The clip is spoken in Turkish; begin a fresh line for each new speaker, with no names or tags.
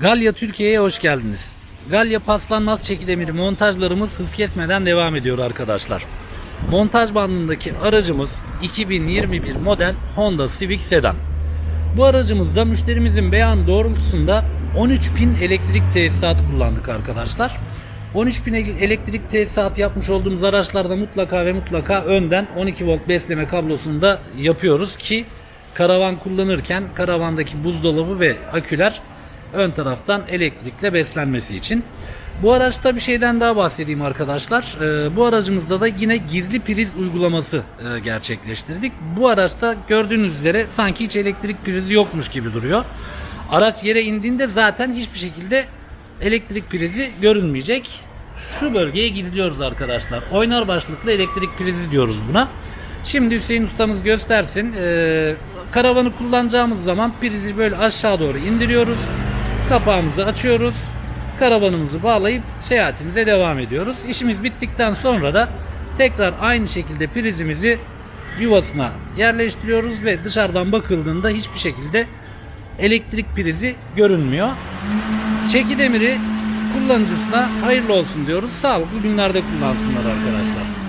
Galya Türkiye'ye hoş geldiniz. Galya paslanmaz çekidemiri montajlarımız hız kesmeden devam ediyor arkadaşlar. Montaj bandındaki aracımız 2021 model Honda Civic Sedan. Bu aracımızda müşterimizin beyanı doğrultusunda 13.000 elektrik tesisat kullandık arkadaşlar. 13.000 ele- elektrik tesisat yapmış olduğumuz araçlarda mutlaka ve mutlaka önden 12 volt besleme kablosunu da yapıyoruz ki karavan kullanırken karavandaki buzdolabı ve aküler ön taraftan elektrikle beslenmesi için. Bu araçta bir şeyden daha bahsedeyim arkadaşlar. Ee, bu aracımızda da yine gizli priz uygulaması e, gerçekleştirdik. Bu araçta gördüğünüz üzere sanki hiç elektrik prizi yokmuş gibi duruyor. Araç yere indiğinde zaten hiçbir şekilde elektrik prizi görünmeyecek. Şu bölgeye gizliyoruz arkadaşlar. Oynar başlıklı elektrik prizi diyoruz buna. Şimdi Hüseyin ustamız göstersin. Ee, karavanı kullanacağımız zaman prizi böyle aşağı doğru indiriyoruz. Kapağımızı açıyoruz. Karavanımızı bağlayıp seyahatimize devam ediyoruz. İşimiz bittikten sonra da tekrar aynı şekilde prizimizi yuvasına yerleştiriyoruz ve dışarıdan bakıldığında hiçbir şekilde elektrik prizi görünmüyor. Çeki demiri kullanıcısına hayırlı olsun diyoruz. Sağlıklı günlerde kullansınlar arkadaşlar.